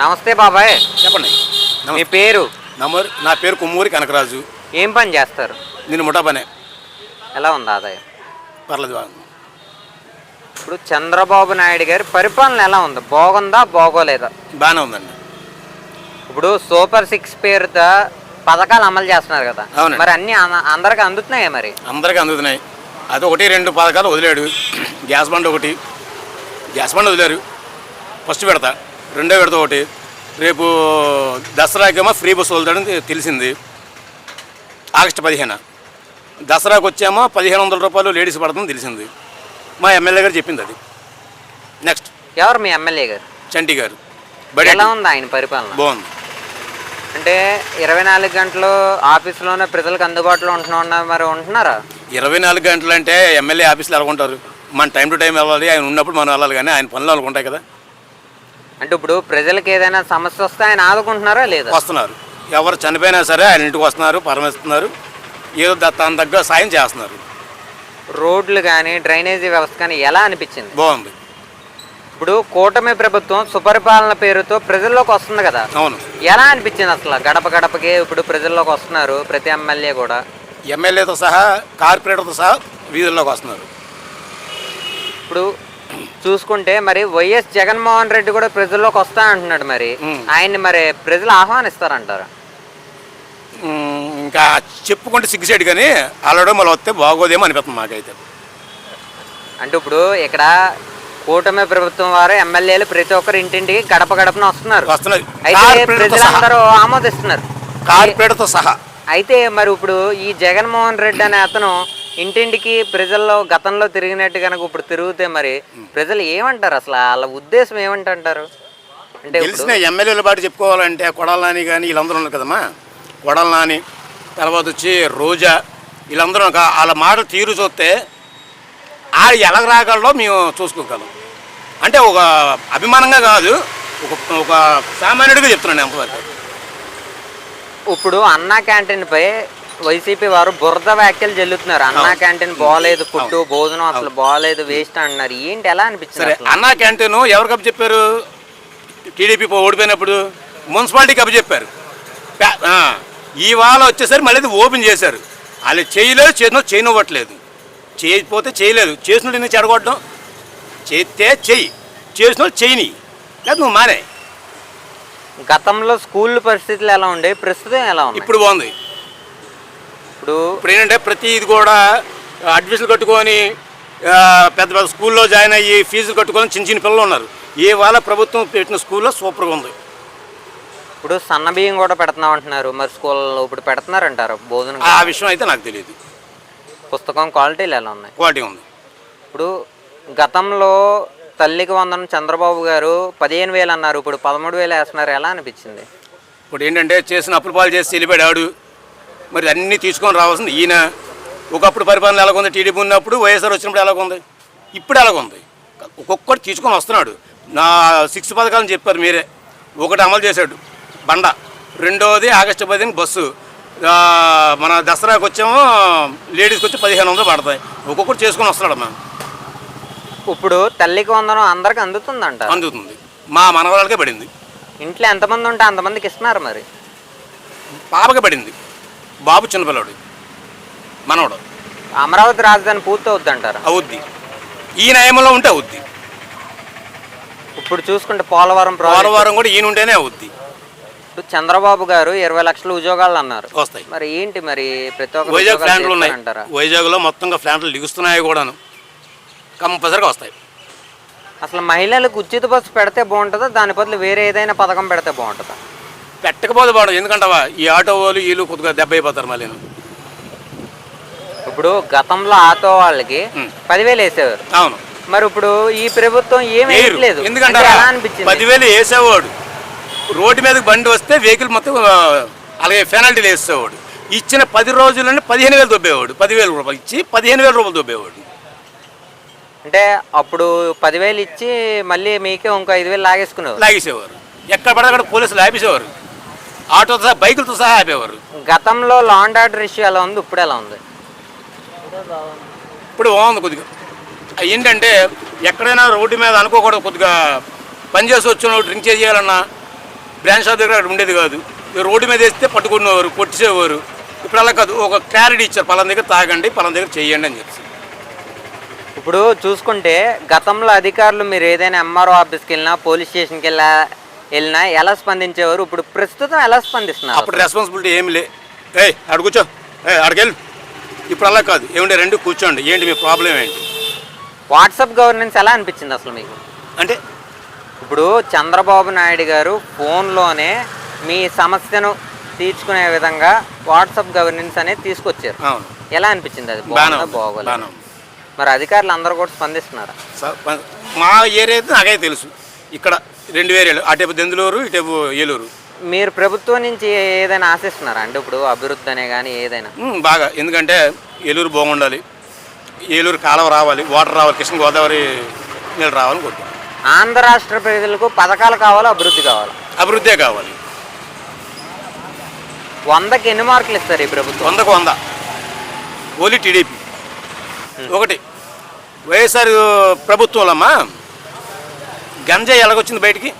నమస్తే బాబాయ్. చెప్పండి. మీ. పేరు? నమరు నా పేరు కుమ్మూరి కనకరాజు. ఏం పని చేస్తారు? నేను ముఠా పనే. ఎలా ఉంది ఆదాయం? పర్లేదు. ఇప్పుడు చంద్రబాబు నాయుడు గారి పరిపాలన ఎలా ఉంది? బాగుందా బాగోలేదా? బాగానే ఉందండి. ఇప్పుడు సూపర్ సిక్స్ పేరుతో పథకాలు అమలు చేస్తున్నారు కదా. అవునండి. మరి అన్ని అన- అందరికి అందుతున్నాయా మరి? అందరికీ అందుతున్నాయి. అది ఒకటి రెండు పథకాలు వదిలాడు. గ్యాస్ బండ్ ఒకటి. గ్యాస్ బండ్ వదిలారు. ఫస్ట్ పెడతా. రెండో విడత ఒకటి. రేపు దసరాకేమో ఫ్రీ బస్సు వదులుతాడని తెలిసింది. ఆగస్టు పదిహేను. దసరాకి వచ్చేమో పదిహేను వందల రూపాయలు లేడీస్ పడుతుందని తెలిసింది. మా ఎమ్మెల్యే గారు చెప్పింది అది. నెక్స్ట్. ఎవరు మీ ఎమ్మెల్యే గారు? చంటి గారు. బడి ఎలా ఉంది ఆయన పరిపాలన? బాగుంది. అంటే ఇరవై నాలుగు గంటలు ఆఫీసులోనే ప్రజలకు అందుబాటులో ఉంటున్నా మరి ఉంటున్నారా? ఇరవై నాలుగు గంటలు అంటే ఎమ్మెల్యే ఆఫీసులో ఎలాగుంటారు? మన టైం టు టైం వెళ్ళాలి ఆయన ఉన్నప్పుడు మనం వెళ్ళాలి కానీ ఆయన పనులు ఉంటాయి కదా. అంటే ఇప్పుడు ప్రజలకు ఏదైనా సమస్య వస్తే ఆయన ఆదుకుంటున్నారా లేదా? వస్తున్నారు. ఎవరు చనిపోయినా సరే ఆయన ఇంటికి వస్తున్నారు పరమిస్తున్నారు ఏదో ద- తన దగ్గర సాయం చేస్తున్నారు. రోడ్లు కానీ డ్రైనేజీ వ్యవస్థ కానీ ఎలా అనిపించింది? బాగుంది. ఇప్పుడు కూటమి ప్రభుత్వం సుపరిపాలన పేరుతో ప్రజల్లోకి వస్తుంది కదా. అవును. ఎలా అనిపించింది అసలు గడప గడపకి? ఇప్పుడు ప్రజల్లోకి వస్తున్నారు ప్రతి ఎమ్మెల్యే కూడా. ఎమ్మెల్యేతో సహా కార్పొరేటర్తో సహా వీధుల్లోకి వస్తున్నారు. ఇప్పుడు చూసుకుంటే మరి వైఎస్ జగన్మోహన్ రెడ్డి కూడా ప్రజల్లోకి వస్తా అంటున్నాడు మరి. ఆయన్ని మరి ప్రజలు ఆహ్వానిస్తారంటారు? ఇంకా చెప్పుకుంటే సిగ్గుసేడు కానీ అలడో మళ్ళీ వస్తే బాగోదేమో అనిపిస్తుంది మాకైతే. అంటే ఇప్పుడు ఇక్కడ కూటమి ప్రభుత్వం వారు ఎమ్మెల్యేలు ప్రతి ఒక్కరు ఇంటింటికి గడప గడపన వస్తున్నారు. అయితే ప్రజలందరూ ఆమోదిస్తున్నారు. కార్పొరేటర్తో సహా. అయితే మరి ఇప్పుడు ఈ జగన్మోహన్ రెడ్డి అనే అతను ఇంటింటికి ప్రజల్లో గతంలో తిరిగినట్టు కనుక ఇప్పుడు తిరిగితే మరి ప్రజలు ఏమంటారు అసలు? వాళ్ళ ఉద్దేశం ఏమంటారు అంటే గెలిచిన ఎమ్మెల్యేల బాటు చెప్పుకోవాలంటే కొడాల నాని కానీ వీళ్ళందరూ ఉన్నారు కదమ్మా. కొడాల నాని తర్వాత వచ్చి రోజా వీళ్ళందరూ వాళ్ళ మాట తీరు చూస్తే ఆ ఎలా రాగలడో మేము చూసుకోగలం. అంటే ఒక అభిమానంగా కాదు ఒక ఒక సామాన్యుడిగా చెప్తున్నాను ఎంతవరకు ఇప్పుడు అన్నా క్యాంటీన్ పై వైసీపీ వారు బురద వ్యాఖ్యలు జల్లుతున్నారు. అన్నా క్యాంటీన్ బాగాలేదు ఫుడ్ భోజనం అసలు బాగాలేదు వేస్ట్ అంటున్నారు. ఏంటి ఎలా అనిపించింది? అన్నా క్యాంటీన్ ఎవరు కప్పు చెప్పారు? టీడీపీ ఓడిపోయినప్పుడు మున్సిపాలిటీ కప్పు చెప్పారు. ఇవాళ వచ్చేసరికి మళ్ళీ ఓపెన్ చేశారు. వాళ్ళు చేయలేదు చేసిన చేయనివ్వట్లేదు. చేయకపోతే చేయలేదు. చేసిన ఎందుకు చెడగొట్టడం? చేస్తే చెయ్యి. చేసిన చేయని. లేదు నువ్వు మానే. గతంలో స్కూల్ పరిస్థితులు ఎలా ఉండే? ప్రస్తుతం ఎలా ఉంది ఇప్పుడు బాగుంది. ఇప్పుడు ఇప్పుడు ఏంటంటే ప్రతి ఇది కూడా అడ్మిషన్ కట్టుకొని పెద్ద పెద్ద స్కూల్లో జాయిన్ అయ్యి ఫీజులు కట్టుకొని చిన్న చిన్న పిల్లలు ఉన్నారు. ఏ వాళ్ళ ప్రభుత్వం పెట్టిన స్కూల్లో సూపర్గా ఉంది. ఇప్పుడు సన్న బియ్యం కూడా పెడుతున్నాం అంటున్నారు. మరి స్కూల్లో ఇప్పుడు పెడుతున్నారంటారు భోజనం ఆ విషయం అయితే నాకు తెలియదు. పుస్తకం క్వాలిటీలు ఎలా ఉన్నాయి? క్వాలిటీ ఉంది. ఇప్పుడు గతంలో తల్లికి వందనం చంద్రబాబు గారు పదిహేను వేలు అన్నారు. ఇప్పుడు పదమూడు వేలు వేస్తున్నారు. ఎలా అనిపించింది? ఇప్పుడు ఏంటంటే చేసిన అప్పుల పాలు చేసి వెళ్ళిపోయాడు. మరి అన్నీ తీసుకొని రావాల్సింది ఈయన. ఒకప్పుడు పరిపాలన ఎలాగుంది? టీడీపీ ఉన్నప్పుడు వైఎస్ఆర్ వచ్చినప్పుడు ఎలాగుంది? ఇప్పుడు ఎలాగుంది? ఒక్కొక్కటి తీసుకొని వస్తున్నాడు. నా సిక్స్ పథకాలను చెప్పారు మీరే. ఒకటి అమలు చేశాడు. బండ. రెండోది ఆగస్టు పదిహేను బస్సు. మన దసరాకి వచ్చేమో లేడీస్కి వచ్చి పదిహేను వందలు పడతాయి. ఒక్కొక్కటి చేసుకొని వస్తున్నాడు అమ్మా. ఇప్పుడు తల్లికి వందనం అందరికి అందుతుందంట. అందుతుంది. మా మనవరాలకే పడింది. ఇంట్లో ఎంతమంది ఉంటే అంతమందికి ఇస్తున్నారు మరి? పాపకే పడింది. బాబు చిన్నపిల్లడు. మనవడు. అమరావతి రాజధాని పూర్తి అవుద్దంటారు అవుద్ది. ఈ నయంలో ఉంటే అవుద్ది. ఇప్పుడు చూసుకుంటే పోలవరం పోలవరం కూడా ఈయన ఉంటేనే అవుద్ది. ఇప్పుడు చంద్రబాబు గారు ఇరవై లక్షల ఉద్యోగాలు అన్నారు. వస్తాయి. మరి ఏంటి మరి ప్రతి ఒక్క వైజాగ్ ప్లాంట్లు ఉన్నాయి. అంటారా వైజాగ్లో మొత్తంగా ప్లాంట్లు లిగుస్తున్నాయి కూడాను. కంపల్సరిగా వస్తాయి. అసలు మహిళలకు ఉచిత బస్సు పెడితే బాగుంటుందా? దాని బదులు వేరే ఏదైనా పథకం పెడితే బాగుంటుందా? పెట్టకపోతే బాగుండదు ఎందుకంటావా? ఈ ఆటో వాళ్ళు వీళ్ళు కొద్దిగా దెబ్బ అయిపోతారు మళ్ళీ. ఇప్పుడు గతంలో ఆటో వాళ్ళకి. పదివేలు వేసేవారు. అవును. మరి ఇప్పుడు ఈ ప్రభుత్వం ఏం వేయరు వేయట్లేదు. ఎందుకంటే పదివేలు వేసేవాడు. రోడ్డు మీదకి బండి వస్తే వెహికల్ మొత్తం అలాగే పెనాల్టీలు వేసేవాడు. ఇచ్చిన పది రోజుల్లోనే పదిహేను వేలు దొబ్బేవాడు. పదివేల రూపాయలు ఇచ్చి పదిహేను వేల రూపాయలు దొబ్బేవాడు. అంటే అప్పుడు పదివేలు ఇచ్చి మళ్ళీ మీకే ఇంకో ఐదు వేలు లాగేసుకునేవారు. లాగేసేవారు. ఎక్కడ పడితే అక్కడ పోలీసులు ఆపేసేవారు ఆటోతో సహా బైకులతో సహా ఆపేవారు. గతంలో లా అండ్ ఆర్డర్ ఇష్యూ ఎలా ఉంది? ఇప్పుడు ఎలా ఉంది? ఇప్పుడు బాగుంది. కొద్దిగా. ఏంటంటే ఎక్కడైనా రోడ్డు మీద అనుకోకూడదు కొద్దిగా పని చేసి వచ్చిన డ్రింక్ చేయాలన్నా బ్రాంచ్ షాప్ దగ్గర అక్కడ ఉండేది కాదు. ఈ రోడ్డు మీద వేస్తే పట్టుకునేవారు కొట్టేసేవారు. ఇప్పుడు అలా కాదు ఒక క్లారిటీ ఇచ్చారు పలానా దగ్గర తాగండి పలానా దగ్గర చెయ్యండి అని చెప్పి ఇప్పుడు చూసుకుంటే గతంలో అధికారులు మీరు ఏదైనా ఎంఆర్ఓ ఆఫీస్కి వెళ్ళినా పోలీస్ స్టేషన్కి వెళ్ళా వెళ్ళినా ఎలా స్పందించేవారు? ఇప్పుడు ప్రస్తుతం ఎలా స్పందిస్తున్నారు? అప్పుడు రెస్పాన్సిబిలిటీ ఏమి లే ఏ కూర్చో. ఏ అక్కడికెళ్ళు ఇప్పుడు అలా కాదు. ఏమంటే రెండు కూర్చోండి. ఏంటి మీ ప్రాబ్లం ఏంటి? వాట్సాప్ గవర్నెన్స్ ఎలా అనిపించింది అసలు మీకు? అంటే? ఇప్పుడు చంద్రబాబు నాయుడు గారు ఫోన్లోనే మీ సమస్యను తీర్చుకునే విధంగా వాట్సాప్ గవర్నెన్స్ అనేది తీసుకొచ్చారు. అవును. ఎలా అనిపించింది అది? బాగుందా? బాగోలేదు. మరి అధికారులు అందరూ కూడా స్పందిస్తున్నారా? మా ఏరియా అయితే నాకే తెలుసు. ఇక్కడ రెండు ఏరియాలు అటేపు దెందులూరు ఇటేపు ఏలూరు. మీరు ప్రభుత్వం నుంచి ఏదైనా ఆశిస్తున్నారా అంటే ఇప్పుడు అభివృద్ధి అనే కానీ ఏదైనా? ఉమ్, బాగా. ఎందుకంటే ఏలూరు బాగుండాలి. ఏలూరు కాలువ రావాలి వాటర్ రావాలి కృష్ణ గోదావరి నీళ్ళు రావాలని కోరుకుంటున్నాం. ఆంధ్ర రాష్ట్ర ప్రజలకు పథకాలు కావాలా అభివృద్ధి కావాలా? అభివృద్ధే కావాలి. వందకి ఎన్ని మార్కులు ఇస్తారు ఈ ప్రభుత్వం? వందకు వంద. Only TDP. ఒకటి. వైఎస్ఆర్ ప్రభుత్వంలో అమ్మా గంజాయి ఎలాగొచ్చింది బయటికి?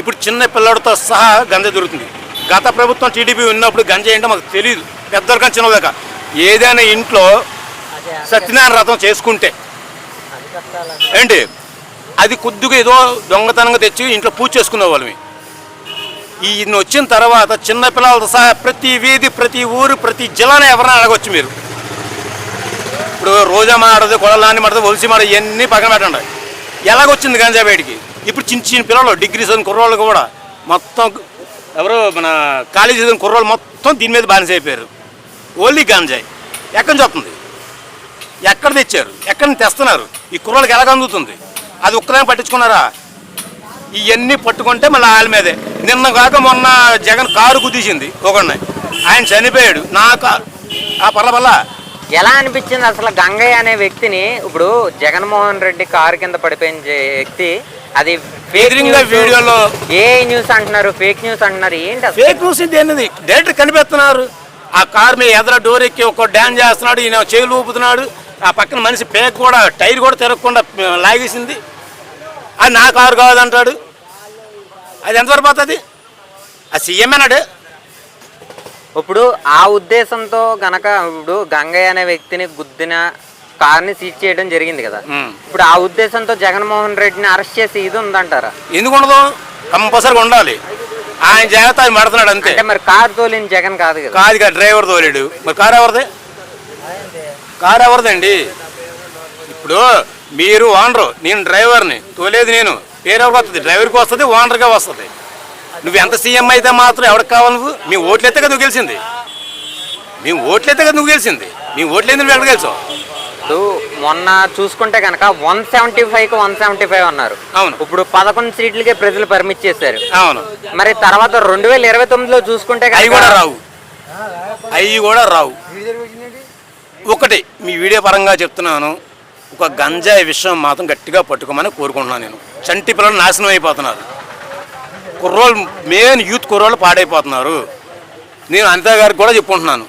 ఇప్పుడు చిన్న పిల్లడితో సహా గంజాయి దొరుకుతుంది. గత ప్రభుత్వం టీడీపీ ఉన్నప్పుడు గంజాయి ఏంటో మాకు తెలియదు పెద్దరికం చిన్నదాకా ఏదైనా ఇంట్లో సత్యనారాయణ రథం చేసుకుంటే ఏంటి? అది కొద్దిగా ఏదో దొంగతనంగా తెచ్చి ఇంట్లో పూజ చేసుకునే వాళ్ళమి. ఈయన వచ్చిన తర్వాత చిన్న పిల్లలతో సహా ప్రతి వీధి ప్రతి ఊరు ప్రతి జిల్లానే ఎవరైనా అడగొచ్చు మీరు. ఇప్పుడు రోజా మాడదు కొడలాన్ని మాడదు ఒలిసి మాడ ఇవన్నీ పక్కన పెట్టండి. ఎలాగొచ్చింది గంజా బయటికి? ఇప్పుడు చిన్న చిన్న పిల్లలు డిగ్రీ చదివిన కుర్రోళ్ళు కూడా మొత్తం ఎవరో మన కాలేజీ చదివిన కుర్రోళ్ళు మొత్తం దీని మీద బానిస అయిపోయారు. ఓన్లీ గంజాయి. ఎక్కడి నుంచి వస్తుంది? ఎక్కడ తెచ్చారు? ఎక్కడి నుంచి తెస్తున్నారు? ఈ కుర్రోళ్ళకి ఎలాగ అందుతుంది? అది ఒక్కదాన్ని పట్టించుకున్నారా? ఇవన్నీ పట్టుకుంటే మళ్ళీ వాళ్ళ మీదే. నిన్న కాక మొన్న జగన్ కారు కుదిసింది ఒకడిని ఆయన చనిపోయాడు. నాకు ఆ పర్ల ఎలా అనిపించింది అసలు గంగయ్య అనే వ్యక్తిని? ఇప్పుడు జగన్మోహన్ రెడ్డి కారు కింద పడిపోయిన వ్యక్తి. అది వీడియోలో ఏ న్యూస్ అంటున్నారు? ఫేక్ న్యూస్ అంటున్నారు. ఏంటి ఫేక్ న్యూస్ ఏంది? డైరెక్ట్ కనిపెడుతున్నారు. ఆ కారు మీద ఎదుర డోర్ ఎక్కి ఒక డ్యాన్ చేస్తున్నాడు ఈయన చేతులు ఊపుతున్నాడు ఆ పక్కన మనిషి పేక్ కూడా టైర్ కూడా తిరగకుండా లాగేసింది. అది నా కారు కాదంటాడు అది ఎంతవరకు పోతుంది? ఆ సీఎం అన్నాడు ఇప్పుడు ఆ ఉద్దేశంతో గనక ఇప్పుడు గంగయ్య అనే వ్యక్తిని గుద్దిన కార్ని సీజ్ చేయడం జరిగింది కదా. ఇప్పుడు ఆ ఉద్దేశంతో జగన్మోహన్ రెడ్డిని అరెస్ట్ చేసి ఇది ఉందంటారా? ఎందుకు ఉండదు కంపల్సరీగా ఉండాలి. ఆయన జాగ్రత్త ఆయన పడుతున్నాడు అంతే. అంటే మరి కారు తోలిన జగన్ కాదు కదా. కాదు కదా డ్రైవర్ తోలేడు. మరి కారు ఎవరిది? కారు ఎవరిదండి? ఇప్పుడు మీరు ఓనరు నేను డ్రైవర్ని తోలేది నేను. పేరు ఎవరికి వస్తుంది? డ్రైవర్కి వస్తుంది ఓనర్గా వస్తుంది. నువ్వు ఎంత సీఎం అయితే మాత్రం ఎవరికి కావాలి నువ్వు? మీ ఓట్లు ఎత్తే కదా నువ్వు గెలిచింది. మేము ఓట్లు ఎత్తే కదా నువ్వు గెలిచింది. మేము ఓట్లు ఎందుకు నువ్వు ఎక్కడ గెలిచావు? ఇప్పుడు మొన్న చూసుకుంటే కనుక వన్ సెవెంటీ ఫైవ్కి వన్ సెవెంటీ ఫైవ్ అన్నారు. అవును. ఇప్పుడు పదకొండు సీట్లకే ప్రజలు పర్మిట్ చేశారు. అవును. మరి తర్వాత రెండు వేల ఇరవై తొమ్మిదిలో చూసుకుంటే అవి కూడా రావు. అవి కూడా రావు. ఒకటి మీ వీడియో పరంగా చెప్తున్నాను. ఒక గంజాయి విషయం మాత్రం గట్టిగా పట్టుకోమని కోరుకుంటున్నాను నేను. చంటి పిల్లలు నాశనం అయిపోతున్నారు. కుర్రోళ్ళు మెయిన్ యూత్ కుర్రోళ్ళు పాడైపోతున్నారు. నేను అనితా గారికి కూడా చెప్పుకుంటున్నాను.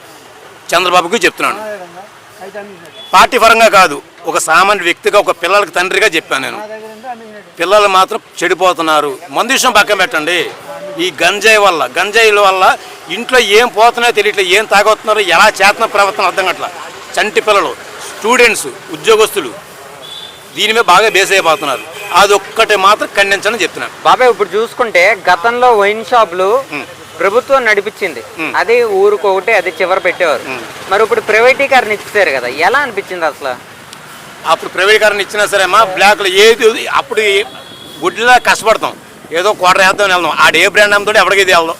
చంద్రబాబుకి చెప్తున్నాను. పార్టీ పరంగా కాదు ఒక సామాన్య వ్యక్తిగా ఒక పిల్లలకి తండ్రిగా చెప్పాను నేను. పిల్లలు మాత్రం చెడిపోతున్నారు. మందు విషయం పక్కన పెట్టండి. ఈ గంజాయి వల్ల గంజాయిల వల్ల ఇంట్లో ఏం పోతున్నాయో తెలియట్లేదు ఏం తాగొస్తున్నారో ఎలా చేతన ప్రవర్తన అర్థం కట్ల చంటి పిల్లలు స్టూడెంట్స్ ఉద్యోగస్తులు దీని మీద బాగా బేస్ అయిపోతున్నారు. అదొక్కటి మాత్రం ఖండించని చెప్తున్నాను. బాబాయ్ ఇప్పుడు చూసుకుంటే గతంలో వైన్ షాపులు ప్రభుత్వం నడిపించింది. అది ఊరికి ఒకటి అది చివర పెట్టేవారు. మరి ఇప్పుడు ప్రైవేటీకరణ ఇచ్చారు కదా ఎలా అనిపించింది అసలు? అప్పుడు ప్రైవేటీకరణ ఇచ్చినా సరే అమ్మా బ్లాక్లో ఏది అప్పుడు గుడ్లా కష్టపడతాం. ఏదో క్వార్టర్ వేద్దాం వెళ్దాం. ఆడు ఏ బ్రాండ్ అమ్ముతాడు ఎవరికి ఇది వెళ్దాం.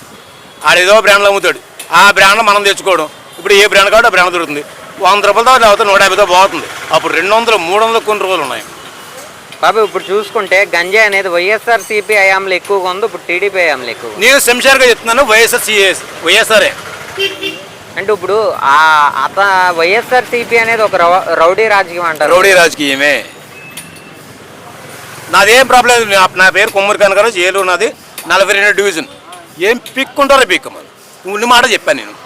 ఆడు ఏదో బ్రాండ్లో అమ్ముతాడు. ఆ బ్రాండ్ మనం తెచ్చుకోవడం. ఇప్పుడు ఏ బ్రాండ్ కాబట్టి ఆ బ్రాండ్ దొరుకుతుంది. వంద రూపాయలతో లేకపోతే నూట యాభైతో పోతుంది. అప్పుడు రెండు వందలు మూడు వందలు కొన్ని రోజులు ఉన్నాయి. బాబాయ్ ఇప్పుడు చూసుకుంటే గంజాయి అనేది వైఎస్ఆర్ సిపి హయాంలో ఎక్కువగా ఉంది ఇప్పుడు టీడీపీ హయాంలో ఎక్కువ నేను శంషార్గా చెప్తున్నాను వైఎస్ఆర్ సిఎస్ వైఎస్ఆర్ఏ. అంటే ఇప్పుడు ఆ అత వైఎస్ఆర్ సిపి అనేది ఒక రౌడీ రాజకీయం అంటారు. రౌడీ రాజకీయమే. నాదేం ప్రాబ్లం లేదు. నా- పేరు కొమ్మరి కనకరాజు ఏలూరు నాది నలభై రెండు డివిజన్. ఏం పిక్కుంటారో పిక్కమని ఉండి మాట చెప్పాను నేను.